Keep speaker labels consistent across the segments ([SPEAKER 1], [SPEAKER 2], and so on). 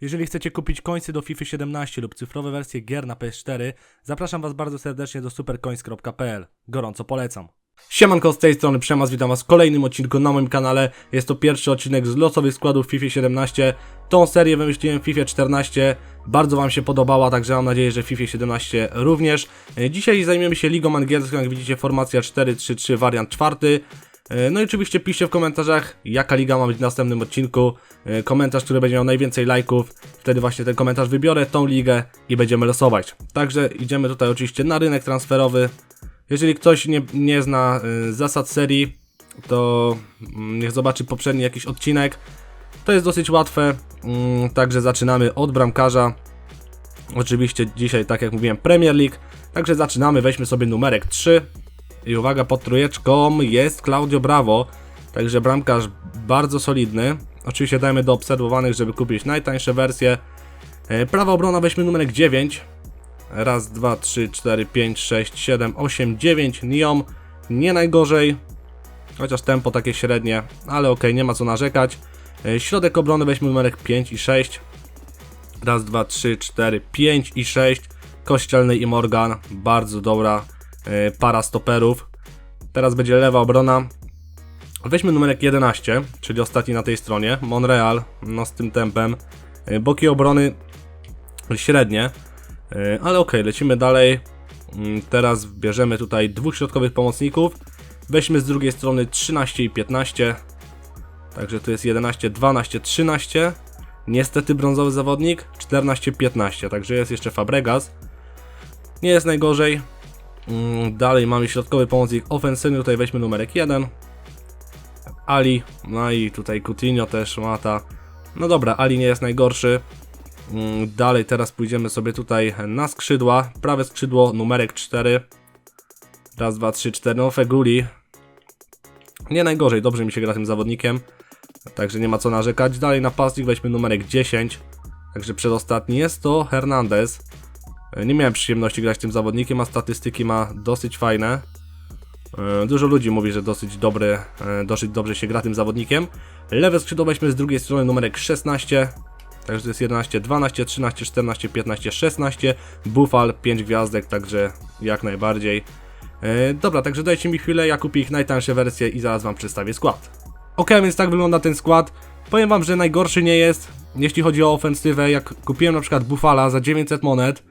[SPEAKER 1] Jeżeli chcecie kupić końcy do FIFA 17 lub cyfrowe wersje gier na PS4, zapraszam Was bardzo serdecznie do supercoins.pl. Gorąco polecam. Siemanko, z tej strony Przemas, witam Was w kolejnym odcinku na moim kanale. Jest to pierwszy odcinek z losowych składów FIFA 17. Tą serię wymyśliłem w FIFA 14. Bardzo Wam się podobała, także mam nadzieję, że FIFA 17 również. E, Dzisiaj zajmiemy się Ligą Angielską, jak widzicie formacja 4-3-3 wariant czwarty. E, No i oczywiście piszcie w komentarzach, jaka liga ma być w następnym odcinku. E, Komentarz, który będzie miał najwięcej lajków. Wtedy właśnie ten komentarz wybiorę, tą ligę i będziemy losować. Także idziemy tutaj oczywiście na rynek transferowy. Jeżeli ktoś nie, nie zna y, zasad serii, to mm, niech zobaczy poprzedni jakiś odcinek. To jest dosyć łatwe, mm, także zaczynamy od bramkarza. Oczywiście dzisiaj, tak jak mówiłem, Premier League. Także zaczynamy, weźmy sobie numerek 3. I uwaga, pod trójeczką jest Claudio Bravo. Także bramkarz bardzo solidny. Oczywiście dajmy do obserwowanych, żeby kupić najtańsze wersje. E, Prawa obrona weźmy numerek 9. Raz, dwa, trzy, cztery, pięć, sześć, siedem, osiem, dziewięć. Niom nie najgorzej. Chociaż tempo takie średnie, ale okej, nie ma co narzekać. E, Środek obrony weźmy numerek 5 i 6. Raz, dwa, trzy, cztery, pięć i 6. Kościelny i Morgan. Bardzo dobra para stoperów. Teraz będzie lewa obrona. Weźmy numerek 11, czyli ostatni na tej stronie. Monreal, no z tym tempem. E, Boki obrony średnie. E, Ale okej, lecimy dalej. Mm, Teraz bierzemy tutaj dwóch środkowych pomocników. Weźmy z drugiej strony 13 i 15. Także tu jest 11, 12, 13. Niestety brązowy zawodnik 14, 15. Także jest jeszcze Fabregas. Nie jest najgorzej. Mm, Dalej mamy środkowy pomocnik ofensywny. Tutaj weźmy numerek 1. Ali. No i tutaj Coutinho też mata. No dobra, Ali nie jest najgorszy. Mm, Dalej teraz pójdziemy sobie tutaj na skrzydła. Prawe skrzydło numerek 4. Raz, dwa, trzy, cztery. No Feguli. Nie najgorzej, dobrze mi się gra tym zawodnikiem. Także nie ma co narzekać. Dalej napastnik weźmy numerek 10. Także przedostatni jest to Hernandez. E, Nie miałem przyjemności grać tym zawodnikiem, a statystyki ma dosyć fajne. E, Dużo ludzi mówi, że dosyć dobry, e, dosyć dobrze się gra tym zawodnikiem. Lewe skrzydło weźmy z drugiej strony numerek 16. Także to jest 11, 12, 13, 14, 15, 16. Buffal 5 gwiazdek, także jak najbardziej. Dobra, także dajcie mi chwilę, ja kupię ich najtańsze wersje i zaraz wam przedstawię skład. Ok, więc tak wygląda ten skład. Powiem wam, że najgorszy nie jest, jeśli chodzi o ofensywę. Jak kupiłem na przykład Buffala za 900 monet,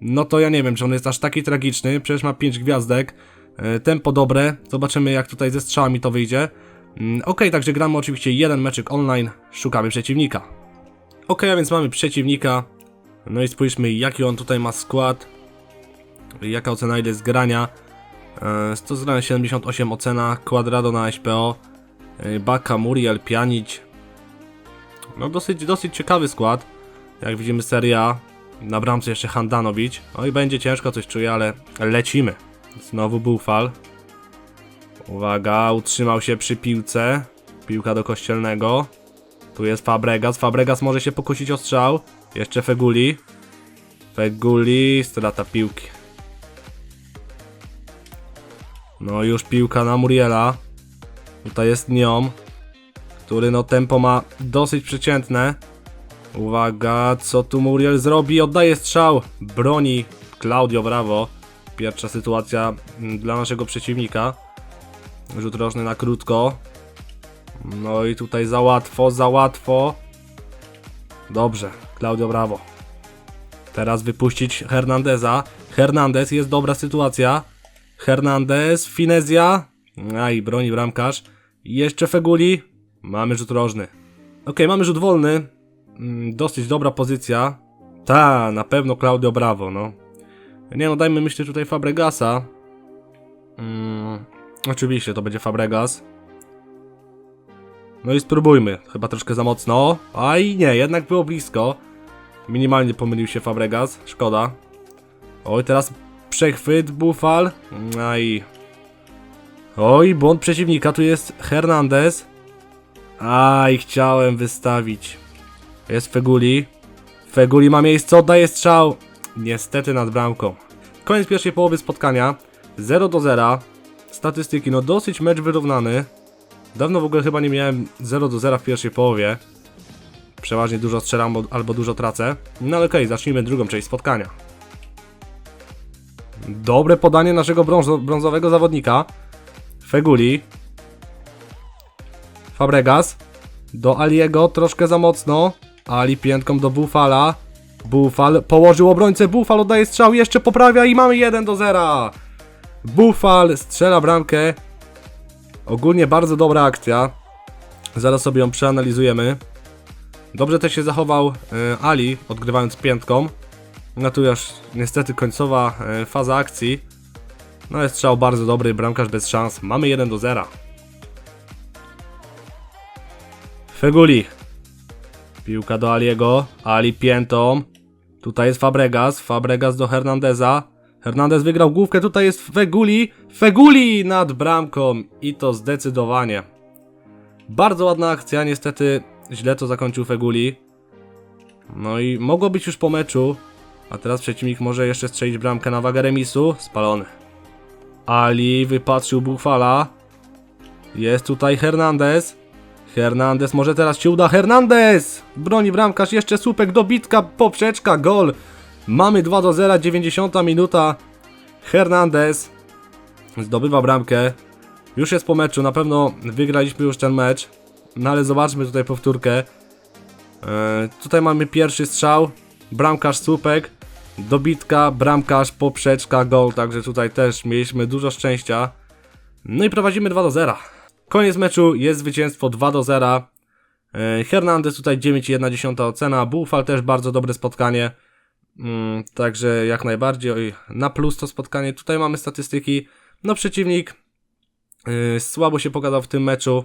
[SPEAKER 1] no to ja nie wiem, czy on jest aż taki tragiczny. Przecież ma 5 gwiazdek. E, Tempo dobre. Zobaczymy, jak tutaj ze strzałami to wyjdzie. Mm, Ok, także gramy oczywiście jeden meczyk online. Szukamy przeciwnika. Ok, a więc mamy przeciwnika. No i spójrzmy, jaki on tutaj ma skład. Jaka ocena ile jest grania. E, 100 zgrania 78 ocena. Quadrado na SPO. e, Baka, Muriel, Pjanic. No dosyć, dosyć ciekawy skład. Jak widzimy Serie A. Na bramce jeszcze Handanovic. No i będzie ciężko, coś czuję, ale lecimy. Znowu Buffal. Uwaga, utrzymał się przy piłce. Piłka do kościelnego. Tu jest Fabregas. Fabregas może się pokusić o strzał. Jeszcze Feguli. Feguli, strata piłki. No już piłka na Muriela. Tutaj jest Niom, który no tempo ma dosyć przeciętne. Uwaga, co tu Muriel zrobi? Oddaje strzał. Broni Claudio Bravo. Pierwsza sytuacja mm, dla naszego przeciwnika. Rzut rożny na krótko. No i tutaj za łatwo, za łatwo. Dobrze, Claudio Bravo. Teraz wypuścić Hernandeza. Hernandez, jest dobra sytuacja. Hernandez, Finezja. A i broni bramkarz. Jeszcze Feguli. Mamy rzut rożny. Ok, mamy rzut wolny. Mm, Dosyć dobra pozycja. Ta, na pewno Claudio Bravo, no. Nie no, dajmy myślę tutaj Fabregasa. Mm, oczywiście to będzie Fabregas. No i spróbujmy. Chyba troszkę za mocno. Aj nie, jednak było blisko. Minimalnie pomylił się Fabregas. Szkoda. Oj, teraz przechwyt, Buffal. Aj. Oj, błąd przeciwnika. Tu jest Hernandez. Aj, chciałem wystawić. Jest Feguli. Feguli ma miejsce, oddaje strzał. Niestety nad bramką. Koniec pierwszej połowy spotkania. 0 do 0. Statystyki, no dosyć mecz wyrównany. Dawno w ogóle chyba nie miałem 0 do 0 w pierwszej połowie. Przeważnie dużo strzelam albo- dużo tracę. No ale okej, zacznijmy drugą część spotkania. Dobre podanie naszego brązo, brązowego zawodnika. Feguli. Fabregas. Do Aliego troszkę za mocno. Ali piętką do Bufala. Bufal położył obrońcę. Bufal oddaje strzał, jeszcze poprawia i mamy 1 do 0. Bufal strzela bramkę. Ogólnie bardzo dobra akcja. Zaraz sobie ją przeanalizujemy. Dobrze też się zachował e, Ali, odgrywając piętką. No tu już niestety końcowa e, faza akcji. No jest strzał bardzo dobry, bramkarz bez szans. Mamy 1 do 0. Feguli. Piłka do Aliego. Ali piętą. Tutaj jest Fabregas. Fabregas do Hernandeza. Hernandez wygrał główkę. Tutaj jest Feguli. Feguli nad bramką. I to zdecydowanie. Bardzo ładna akcja. Niestety źle to zakończył Feguli. No i mogło być już po meczu. A teraz przeciwnik może jeszcze strzelić bramkę na wagę remisu. Spalony. Ali wypatrzył Buchwala. Jest tutaj Hernandez. Hernandez, może teraz się uda. Hernandez! Broni bramkarz, jeszcze słupek, dobitka, poprzeczka, gol. Mamy 2 do 0, 90 minuta. Hernandez zdobywa bramkę. Już jest po meczu, na pewno wygraliśmy już ten mecz. No ale zobaczmy tutaj powtórkę. E, tutaj mamy pierwszy strzał. Bramkarz słupek. Dobitka, bramkarz, poprzeczka, gol. Także tutaj też mieliśmy dużo szczęścia. No i prowadzimy 2 do 0. Koniec meczu, jest zwycięstwo 2 do 0. E, Hernandez tutaj 9,1 ocena. Bufal też bardzo dobre spotkanie. Mm, także jak najbardziej na plus to spotkanie. Tutaj mamy statystyki. No przeciwnik yy, słabo się pokazał w tym meczu.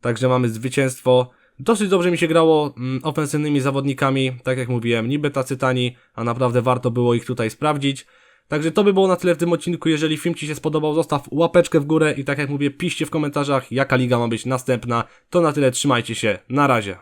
[SPEAKER 1] Także mamy zwycięstwo. Dosyć dobrze mi się grało mm, ofensywnymi zawodnikami. Tak jak mówiłem, niby tacy tani, a naprawdę warto było ich tutaj sprawdzić. Także to by było na tyle w tym odcinku. Jeżeli film Ci się spodobał, zostaw łapeczkę w górę i tak jak mówię, piszcie w komentarzach, jaka liga ma być następna. To na tyle, trzymajcie się, na razie.